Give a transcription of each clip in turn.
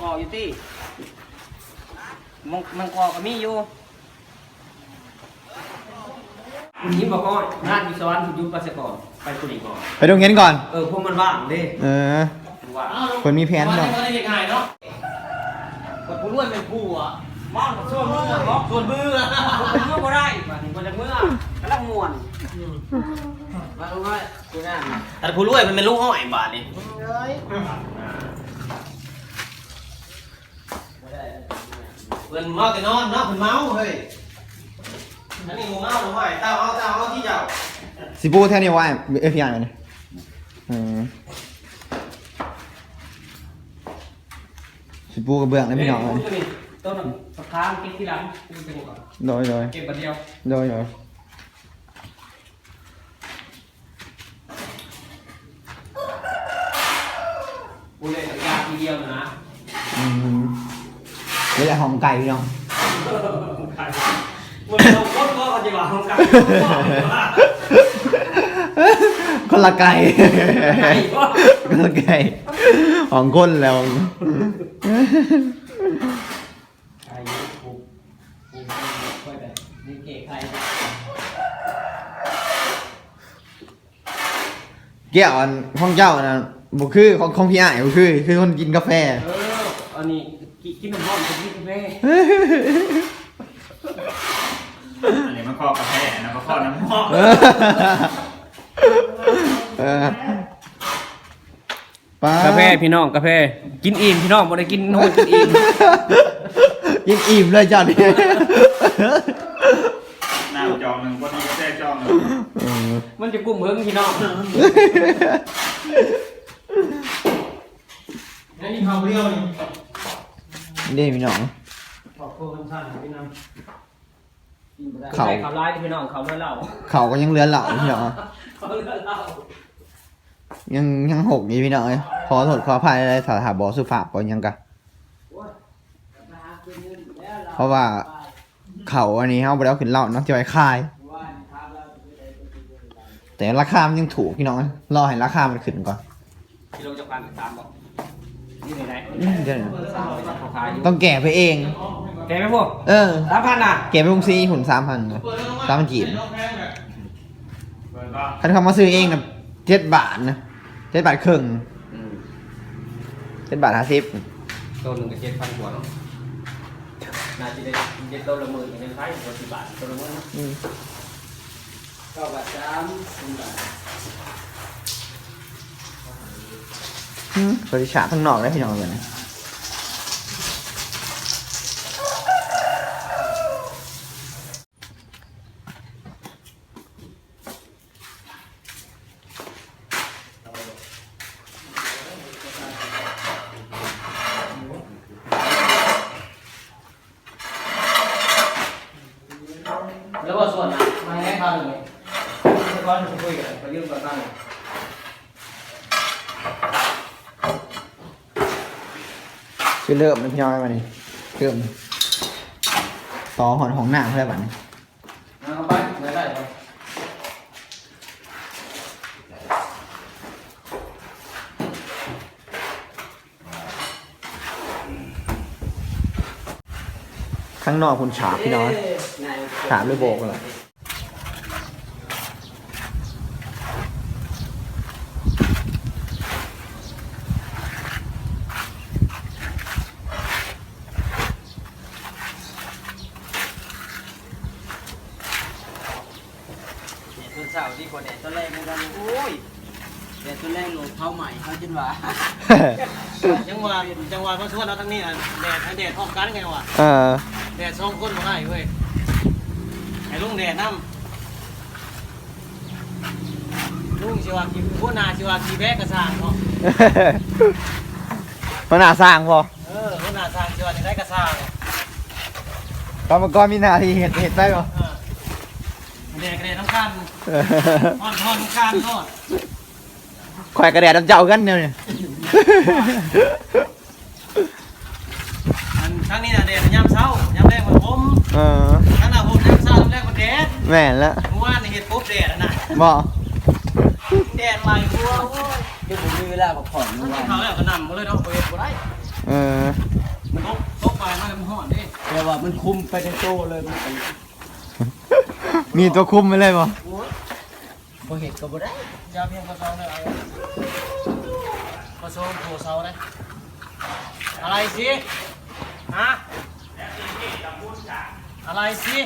กออยู่ที่มังมังกอก็มีอยู่คุณยิ้มบอกว่างานวิศวะคุณยุ่งไปซะก่อนไปคุณอีกก่อนไปโรงเรียนก่อน เออพวกมันว่างเด้เออว่างคนมีแผนเนาะเนาะก็ได้ยังไงเนาะกดผู้ร่วนเป็นผู้อะมองส่วนมือมองส่วนมือส่วนมือบ่ได้มาถึงคนจากเมื่อกำลังม่วนมาดูว่ากูนั่นแต่ผู้รวยมันเป็นลูกห้อยบาทนี่เพิ่นเมาแต่นอนเนาะเพิ่นเมาเฮ้ยอันนี้หมูเมาหรือไม่เต้าเอาเต้าเอาที่เจ้าสิปูแท่นี้ว่าเอฟพีไอเนี่ยอืมสิปูกระเบื้องนะพี่น้องเลยต้นสักครั้งกินที่หลังกินไปก่อนโดยโดยเก็บบันเดียวโดยโดยกูเลยสัญญาทีเดียวนะอืม นี่แหละหอมไก่พี่น้องมันเราโคตรก็ปฏิบัติของกันคนละไก่ไก่ก็คนละไก่ของก้นแล้วไก่กูกูค่อยแต่นี่เก๋ไก่แก้วอันของเจ้านะบุคือของของพี่อ้ายบุคือ คือคนกินกาแฟ เออ อันนี้ กินน้ำร้อนกินกาแฟอันนี้มันข้อกาแฟนะมันข้อน้ำหอมเออเออป้ากาแฟพี่น้องกาแฟกินอิ่มพี่น้องบ่ได้กินนู่นกินอิ่มยิงอิ่มเลยจ้าเนี่ยหน้าจองหนึ่งก็ต้องกาแฟจองหนึ่งเออมันจะกุ้มเฮิงพี่น้องอันนี้เขาเรียวนี่ นี่พี่น้อง ขอบคุณท่านพี่น้องเขา เขาไล่พี่น้องเขาเลือดเหล่าเขาก็ยังเหลือเหล่าพี่น้อง เขาเลือดเหล่ายังยังหกอยู่พี่น้องเอ้ยขอโทษขออภัยอะไรสาขาบอสุภาพก่อนยังกะเพราะว่าเขาอันนี้เขาไปแล้วขึ้นเหล่าเนาะจะไว้คาย แต่ราคามันยังถูกพี่น้องเอ้ยรอให้ราคามันขึ้นก่อนกิโลจะพันสามบอก นี่ไหนไหนอืมเดี๋ยวนะสามเลยเขาขายอยู่ต้องแก่ไปเอง แกไหมพวกเออ สามพันอะแก่ไปวงซีหุ่นสามพันสามพันจีบเปิดก็คันเขามาซื้อเองนะเจ็ดบาทนะเจ็ดบาทครึ่งเจ็ดบาทห้าสิบตัวหนึ่งก็เจ็ดพันกว่าเนาะน่าจะได้เจ็ดตัวละหมื่นเป็นไพ่ตัวสิบบาทตัวละหมื่นเนาะอืม เก้าบาทสามสิบบาทอืม บริษัททั้างนอกได้พี่น้องเลยนะ แล้วว่าส่วนอะมาให้เขาหนึ่งเลยก้อนจะคุยกันไปยืมกันบ้าง คือเริ่มนะพี่น้องมาเนี่ยเริ่มต่อหอนของหน้าเพื่อนบัดนี้เอาไปไม่ได้หรอกข้างนอกคุณฉาบพี่น้องฉาบด้วยโบกเลยต้ นเสาที่คนแดดต้นแรกเหมือนกันโอ้ยแดดต้นแรกหลงเขาใหม่เขาจนว่าจังหวะจังหวะเขาชวนเราทั้งนี้อะแดดแดดพร้อมกันไงวะเออแดดสองคนมาให้เว้ยไอ้ลุงแดดน้ำลุงชิวากีผู้นาชิวากีแบกกระสร้างเนาะมันน่าสร้างพอเออผู้นาสร้างชิวาจะได้กระสร้างกรรมกรมีหนาทีเห็ดเห็ดได้ปะ เออแดดกระเด็นน้ำกัน ทอนทอนน้ำกันทอดข่อยกระแดดน้ำเจ้ากันเนี่ยเนี่ยอันทั้งนี้น่ะแดดยามเช้ายามแรกมันผมเออทั้งหน้าผมยามเช้ายามแรกมันแดดแม่นละเมื่อวานนี่เห็ดปุ๊บแดดอะนะบอกแดดมาอยู่วัวโอ้ยเดี๋ยวผมมีเวลาพักผ่อนมัเมื่นอวานเขาแล้วก็นำมาเลยเนาะไปเห็ดบ่ได้เออมันตกตกไปมันมันห่อนดิแต่ว่ามันคุมไปในโตเลยมันไป มีตัวคุมไปเลยบ่โอ้ยบ่เห็นก็บ่ได้ยาเพียงกระเซาเลยเอากระโซงโผเซาเลยอะไรสิฮะอะไรสิ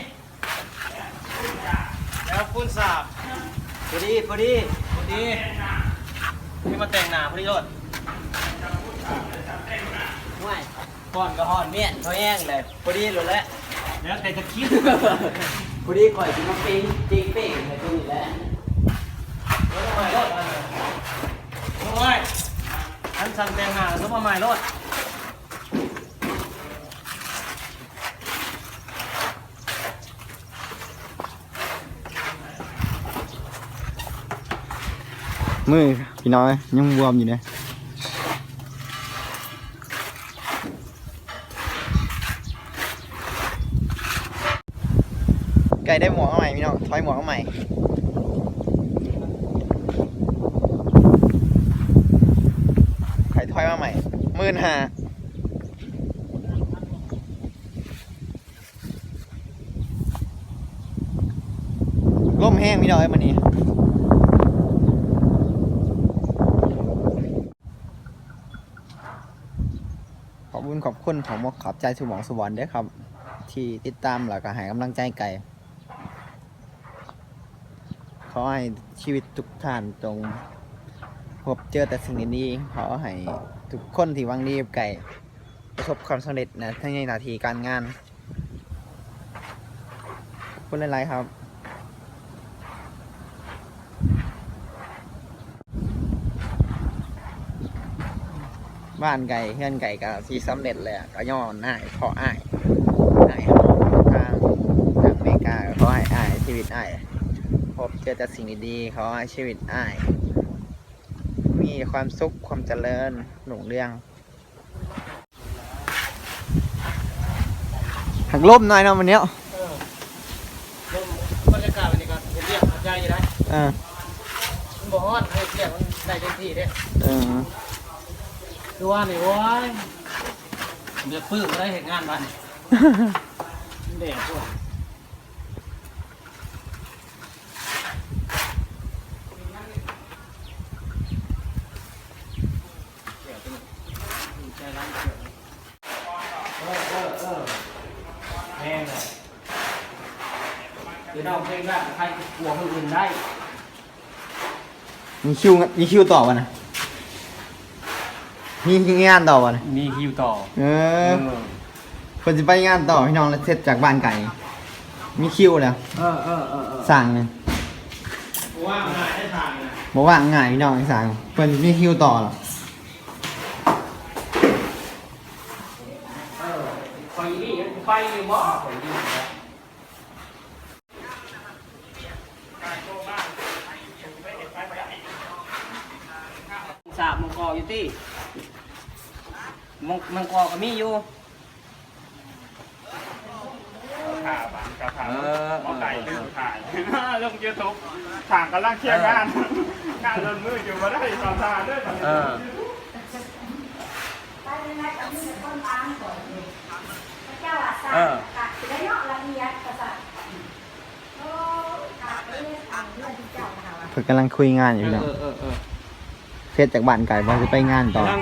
แล้วคุณสาบพอดีพอดีพอดีนี่มาแต่งหน้าพอดีโลดไม่ก่อนก็ห่อนเมียนเขาแห้งเลยพอดีโลดแล้วแล้วแต่จะคิด พอดีก่อยจะมาปิ้งจริงเป้งให้ดูนี่แหละรถทำไมรถอันนั้นโอ้ยอันสั่งแต่งหน้ารถทำไมรถมือพี่น้อยยังบวมอยู่เลยไก่ได้หมวกมาใหม่พี่น้อง ถอยหมวกมาใหม่ไข่ถอยมาใหม่มื่นห้าล่มแห้งพี่น้อยมันนี้ขอบคุณขอบคุณของมกขอบใจสุหมองสุวรรณด้วยครับ ที่ติดตามแล้วก็ให้กำลังใจไก่ ขอให้ชีวิตทุกท่านจงพบเจอแต่สิ่งดีๆขอให้ทุกคนที่วังดีกับไก่ ประสบความสำเร็จนะทั้งในหน้าที่การงานคุณหลายๆครับบ้านไก่เฮือนไก่ก็สีสำเร็จเลยอะก็ย้อนหน้ายพออ้ายอ้ายทางทางอเมริกาก็ขอให้อ้ายชีวิตอ้าย บเจอแต่สิ่งดีๆเขาให้ชีวิตอ้าย มีความสุขความเจริญหนุ่งเรื่อง หักลมหน่อยเนาะวันเนี้ยเออลมบรรยากาศวันนี้ก็เห็นเรียกใจอยู่ได้เออมันบ่ฮ้อนให้เรียกมันได้เต็มที่เด้เออดูว่านี่โว้ยเดือดปื้มได้เห็นงานบ้านเด็กพวกใจร้ายเกี่ยวเออเออเออแม่งเลย เดี๋ยวเราเพลงแบบใครกลัวคนอื่นได้มีคิวมีคิวต่อวะนะมีงานต่อวะนะมีคิวต่อ เออคนจะไปงานต่อพี่น้องแล้วเสร็จจากบ้านไก่ มีคิวแล้วเออเออเออเออสั่งเลยว่าง่ายได้ทางนะบอกว่าง่ายพี่น้องสั่งเพิ่นมีคิวต่อหรอเออไฟนี่ไฟนี่บ่ไฟนี่ นะสาบมังกรอยู่ที่มังมังกรก็มีอยู่ข่าวบ้านข่าวข่าวเออหมอไก่ลืมถ่ายลงยูทูบถ่างกำลังเคลียร์งานงานโดนมืออยู่มาได้ตอนทานด้วยเออเจ้าอาสากัดแล้วเนาะละเอียดกษัตริย์โอ้กัดเรื่องทางเรื่องที่เจ้าค่ะว่าเพิ่นกำลังคุยงานอยู่พี่น้อง ร็จจากบ้านไก่พอจะไปงานต่อกำลัง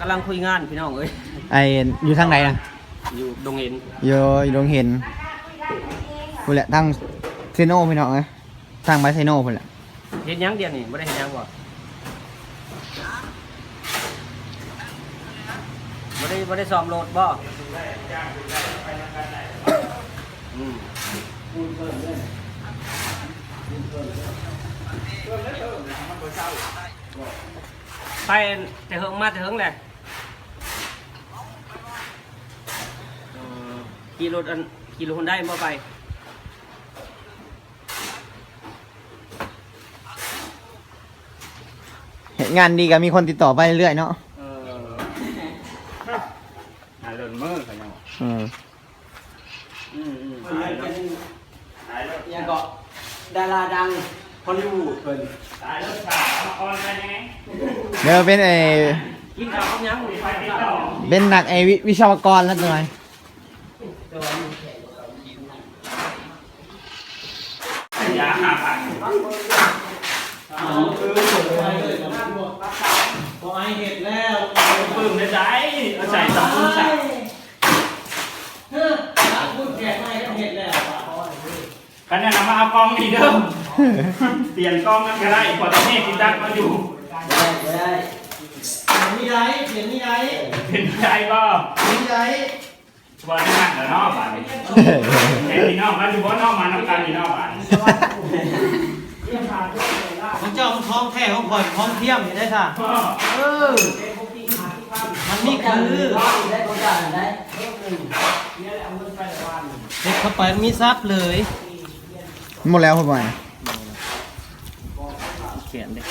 กำลังคุยงานพี่น้องเอ้ยไออยู่ทางไหนนะอยู่ดงเห็นอยู่อยู่ตรงเห็นพุ่นแหละทางเซโนพี่น้องเอ้ยทางไปเซโนพุ่นแหละเห็นยังเดียวนี่ไม่ได้เห็นยังบ่ไม่ได้ไม่ได้ซ้อมโหลดบ่อืม ไปแต่เฮิงมาแต่เฮิงแหละเออขี่รถอันขี่รถคนได้บ่ไปเห็นงานดีก็มีคนติดต่อไปเรื่อยๆเนาะเอองานโดนมือเขายังเอออืมอืมถ่ายรถถ่ายรถยังก็ดาราดังฮอลลีวูดเพิ่นถ่ายรถถ่ายออนกันยังไงเดี๋ยวเป็นไอกินข้าวกับยังไปติดต่อเป็นหนักไอวิวิศวกรแล้วหน่อยยาห้าพันพอไอเห็ดแล้วปึ้มในใจเอาใส่สองปึ้มใส่เฮ้ยพูดแขกไม่ก็เห็ดแล้วคะแนนนำมาเอากล้องนี่เด้อ เปลี่ยนกล้องกันก็ได้พอตอนนี้กินดักมาอยู่มีไรเสียงมีไรเป็นใจก็มีไรบ่ได้หันแล้วเนาะบาดนี้เห็นพี่น้องมาอยู่บ่น้องมานำกันนี่เนาะบานี้ของเจ้ามันท้องแท้ของข่อยท้องเทียมเห็นได้ค่ะเออมันนี่คือเด็กเข้าไปมีซับเลยหมดแล้วพ่อหน่ อยเขียนเด็ก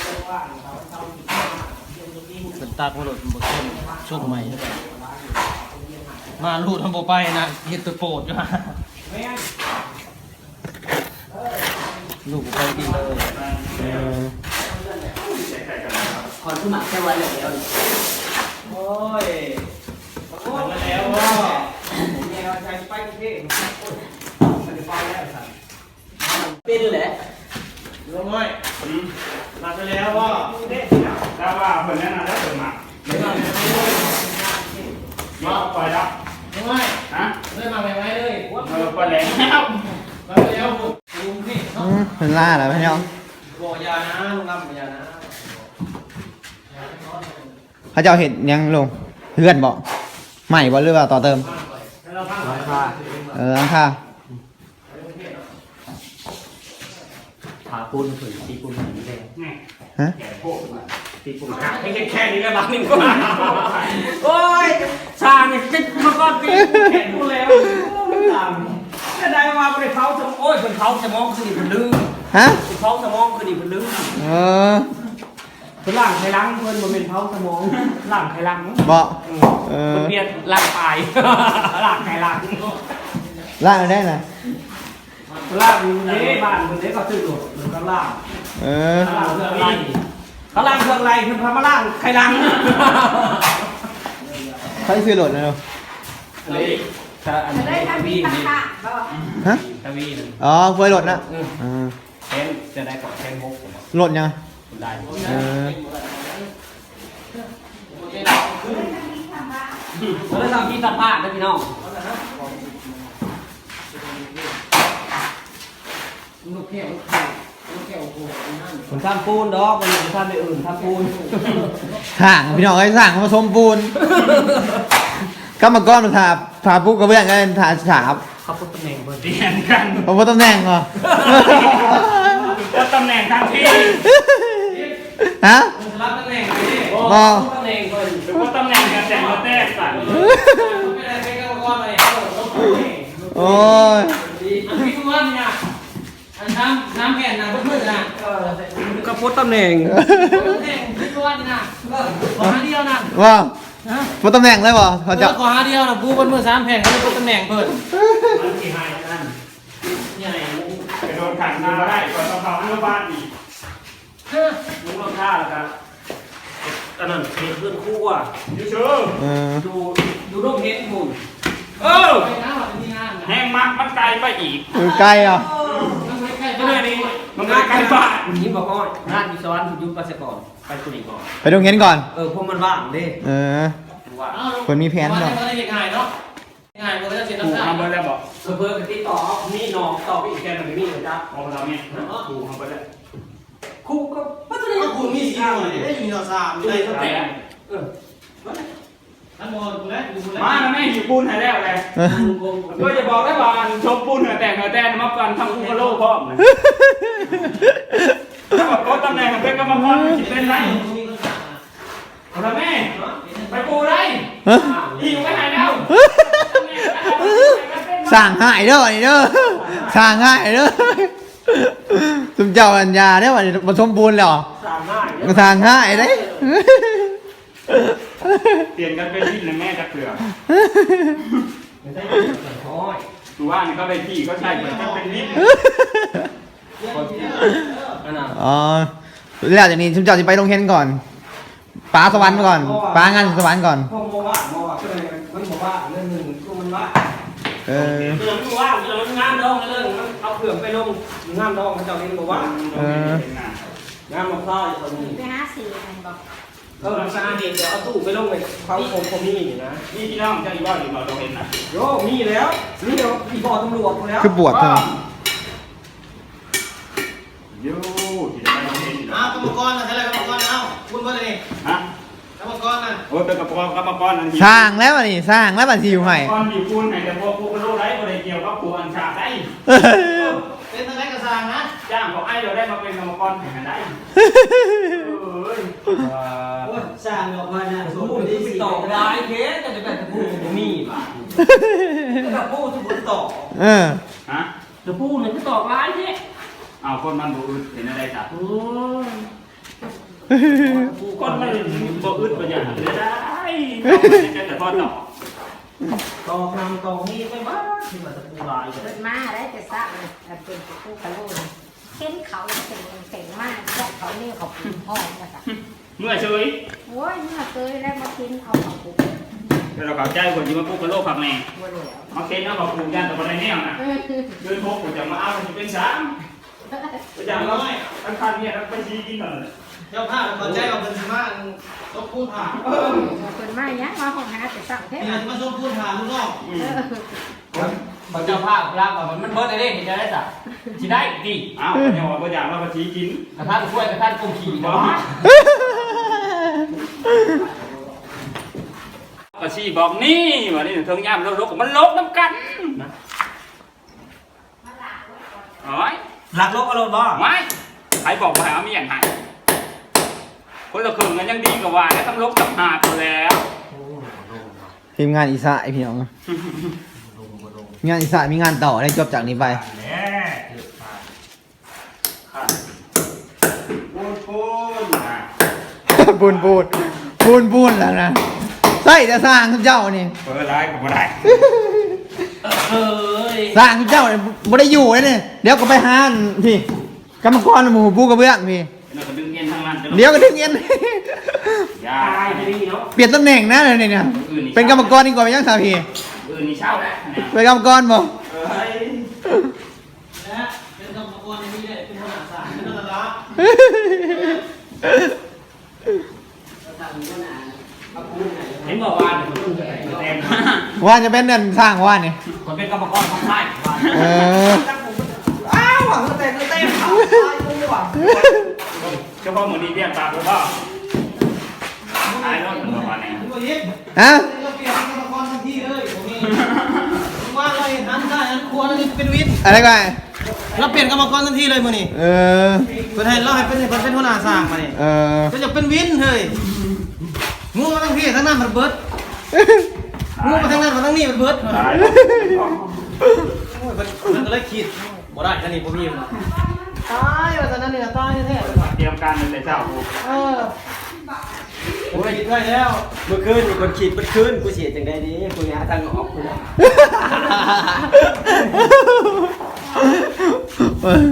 เป็นตาของรถบนต้นช่วงใหม่มาลูดทำโบไปนะเฮ็ดตัวโปรดอยู่ฮะลูกบ่ไปดีเลยเออขอขึ้นมาแค่วันเดียวโอ้ยมาแล้วว่าเป็นอยู่แหละลงน้อย มาไปแล้วว่าแล้วว่าเพิ่นแนะนำแล้วเพิ่นมามาปล่อยแล้วลงน้อยฮะเลยมาไปไว้เลยเออปล่อยแล้วมาไปแล้วลุงพี่อืมเป็นล่าแล้วพี่น้องบอกยานะลุงรับบอกยานะเขาจะเอาเห็ดยังลงเพื่อนบอกใหม่บ่หรือว่าต่อเติมเออค่ะ ถา ปูนผืนตีปูนผืนแดงนี่ฮะ แก่โพกมาตีปูนหักแค่แค่นี้ก็รักหนึ่งกว่าโอ้ยชาเนี่ยจะมาก้อนตีแข็งกูแล้วตามจะได้มาไปเผาสมโอ้ยเป็นเผาสมองคือดีเป็นลืมฮะ เป็นเผาสมองคือดีเป็นลืมเออเป็นล่างไขลังเพิ่นบ่เป็นเผาสมองล่างไขลังบอกเออมันเบียดล่างปลายล่างไขลัง ล่าได้นะ ล่างเด้บ้านเพิ่นเด้ก็ซื้อโดดมันก็ล่างเออล่างเครื่องไรเขาล่างเครื่องไรเพิ่นพามาล่างไขลังเขาซื้อโหลดนะเนาะเลยถ้าอันจะนี้ได้ทำวีมีนตังนี่ค่ะบ่ฮะทวีนอ๋อเฟยโหลดนะเออแทนจะได้กับแทนหกผมโหลดยังได้เออแล้วทำที่สัมภาษณ์นะพี่น้อง ผมทำปูนดอกมันผมทำในอื่นทำปูนสั่งพี่น้องไอ้สั่งมาสมปูนก็มาก้อนมาถาถาปุ๊กกระเบื้องกันถาฉาบเขาพูดตำแหน่งเบอร์เปลี่ยนกันผมว่าตำแหน่งเหรอก็ตำแหน่งทางที่ฮะรับตำแหน่งไปดิบอตำแหน่งเบอร์หรือว่าตำแหน่งกันแต่ละแต้สั่นไม่ได้เป็นกรรมกรเลยโอ้ยอันพี่ทุกวันเนี่ยอั นน้ำน้ำแผ่นนะเพื่อนๆนะก็พูดตำแหน่งตำแหน่งพี่ทุกวันนี่นะขอหาเดียวนะว่าว่าตำแหน่งเลยบ่เขาจะขอหาเดียวนะกูบนมือสามแผ่นเขาจะพูดตำแหน่งเพิ่นมันกี่หายนั่นใหญ่ไปโดนขังยิงมาได้ก่อนต้องเขาอนุบาลอีกมุ้งรองเท้าแล้วกันอันนั้นเห็นเพื่อนคู่อะยูเชื่อเออดูดูรูปเห็นมุนเออไปนะวันนี้งานนะแห้งมักมันไกลไปอีกอยู่ใกล้อะ ต้องไปใกล้ก็เลยนี่มันก็ไกลบ้านนี่บอกว่างานวิศวะยุบไปซะก่อนไปตุลีก่อนไปดูเงินก่อน เออพวกมันว่างเด้เออว่าคนมีแผนเนาะเนาะก็ได้ยังไงเนาะยังไงมันก็จะเสร็จถูกน้ำตาทำไปแล้วบอกเพื่อเพื่อติดต่อนี่น้องต่อไปอีกแกมันไม่มีเลยจ้ะเอาไปทำเนี่ยถูกทำไปแล้วครูก็ปัจจุบันกูมีสี่หน่วยได้อยู่ในสามตุลีเขาแต่งเอออั นโมกูแล้วกูแล้วมาแล้วแม่หิวปูนหายแล้วไงเออก็จะบอกได้ว่าชมปูนเหนือแต่งเหนือแต่มาก่อนทำอุกโลพร้อมเลยถ้าบอกก็ตำแหน่งเป็นกรรมกรคิดเป็นไรเอาละแม่ไปปูไรเฮ้ยหิวไปหายแล้วสั่งหายเด้อนี่เด้อสั่งหายเด้อสุมเจ้าอัญญาเด้อวันนี้มาสมบูรณ์แล้วสามง่ายมาสั่งหายเด้ เปลี่ยนกันเป็นลิ้นนะแม่จะเกลือไม่ได้สังห้อยดูว่านี่ก็ได้ที่ก็ใช่เหมือนกันเป็นลิ้นอันนั้นอ๋อแล้วจากนี้สุมเจ้าจะไปลงเห็นก่อนป้าสวรรค์ก่อนป้างานสวรรค์ก่อนพ่อบอกว่าบอกว่าก็เลยมันบอกว่าเรื่องหนึ่งคือมันว่าเออเรื่องมันว่าเรื่องมันงามดองเรื่องมันเอาเครื่องไปลงงามดองมันเจ้าเองบอกว่าเอองามมาข้าวอยู่ตรงนี้ไปหาสีมันบอก เขาทำสะอาดเองเดี๋ยวเอาตู้ไปลงในเขาคงคงมีอยู่นะนี่พี่น้องเจ้าอีว่าอยู่บ่เราเห็นนะโยมีแล้วมีแล้วพี่บอตำรวจแล้วคือบวชเธอยูที่จะไปเราเห็นอยู่อ้าวกรรมกรนะใช่ไรกรรมกรเอ้าคุณว่าอะไรฮะกรรมกรนะโอ้ยเป็นกระป๋องกระป๋องอันนี้สร้างแล้วอันนี่สร้างแล้วบัญชีอยู่ให้ก้อนอยู่คูณไหนแต่พวกพวกกระโดดไรก็ได้เกี่ยวกับปูอันชาได้เป็นอะไรกระซังนะจ้างของไอ้เราได้มาเป็นกรรมกรแข่งกันได้ เอ้ยโอ้ยสร้างออกมาเนี่ยสมบูรณ์ที่ต่อได้เคสจะเป็นตะปูผมมีป่ะแตะปูทุกคนต่อเออฮะตะปูเนี่ยก็ต่อร้ายเนี่ยเอาคนมันบ่อึดเห็นอะไรจ้ะโอ้ยคนมันบ่อึดบ่อย่างเลยได้แต่พอต่อต่อนำต่อนี่ไปบ้าที่มันตะปูลายเปิดมาได้แต่สร้างเป็นผู้กระโลน เห็นเขาเก่งเก่งมากพวกเขาเนี่ยเขาปีนห้องมาสักเมื่อเฉยโอ้ยเมื่อเคยแล้วมากินเอาเขาปุ๊บเราเข้าใจคนที่มาปลูกกระโหลกผักแม่บัวเหลวมาเค้นเอาเขาปลูกยันแต่บ่ได้แนวนะเออเดินพกผมจะมาเอามันเป็นสามไปอย่างน้อยทั้งคันเนี่ยทั้งไปชี้กินหน่อยเจ้าภาพขอใจเราเป็นสมาต้องพูดผ่าเปิดมาอย่างนี้มาห้องหาแต่สั่งเท่นี่ามาต้องพูดผ่าลูกน้องอื มเขาเจ้าภาพรักว่ามันเบิดได้เห็นได้จ้ะสิได้ดีเอ้าเนี่ยว่าบ่อยากเราไปชี้กินกระทานช่วยกระทานกุ้งขี่บ่เนาะก็ชี้บอกนี่ว่านี่เทิงยามเราลกมันลกน้ำกันนะโอ้ยหลักลบอารมณ์บ้าไม่ใครบอกว่าให้เอามีอย่างไรคนละครึ่งกันยังดีกว่าแล้วต้องลกกับหาตัวแล้วทีมงานอีสานไอพี่น้อง งานอีสานมีงานต่อได้จบจากนี้ไป แน่ปูนปูนอะบูนบูนบูนบูนแล้วนะใส่จะสร้างทุกเจ้านี่เปิดร้ายก็บ่ได้เฮ้ยสร้างทุกเจ้านี่บ่ได้อยู่เลยเนี่ยเดี๋ยวก็ไปหาอันพี่กรรมกรหมู่ปูกระเบื้องพี่เราก็ดึงเงินทางนั้นจะเดี๋ยวก็ถึงเงินยาตายไปดีเนาะเปลี่ยนตำแหน่งนะเลยเนี่ยเป็นกรรมกรดีกว่าไปยังสาพี่ อื่นนี่เช่าแล้วเนี่ยเป็นกรรมกรบ่เอ้ยนะเป็นกรรมกรในนี้เลยเป็นคนหาสารเป็นนักรักเห็นบอกว่าเต็มว่าจะเป็นเดินสร้างว่านี่คนเป็นกรรมกรของไทยเอออ้าวหวังแต่ก็เต้นขาตายกูหวังเฉพาะมือนี้เรียกปากหรือเปล่าตายแล้วถึงประมาณนี้ตัวยิบฮะ ว่าเราเห็นนั้นได้นั้นครัวนั่นเป็นวิทย์อะไรกันเราเปลี่ยนกรรมกรทันทีเลยมือนี่เออเพื่อให้เราให้เป็นเป็นหัวหน้าสร้างมานี่เออก็จะเป็นวินเฮ้ยงูมาทั้งพี่ทั้งนั้นมันเบิดงูมาทั้งนั้นมาทั้งนี้มันเบิดตายแล้วโอ้ยมันมันก็เลยคิดบ่ได้กันนี่ผมมีมันตายว่าตอนนั้นนี่ตายแท้เตรียมการเป็นแต่เจ้ากูเออ ผมคิดไว้แล้วเมื่อคืนคนขีดเมื่อคืนกูเสียจังไดดีกูหาทางออกกูนะเออ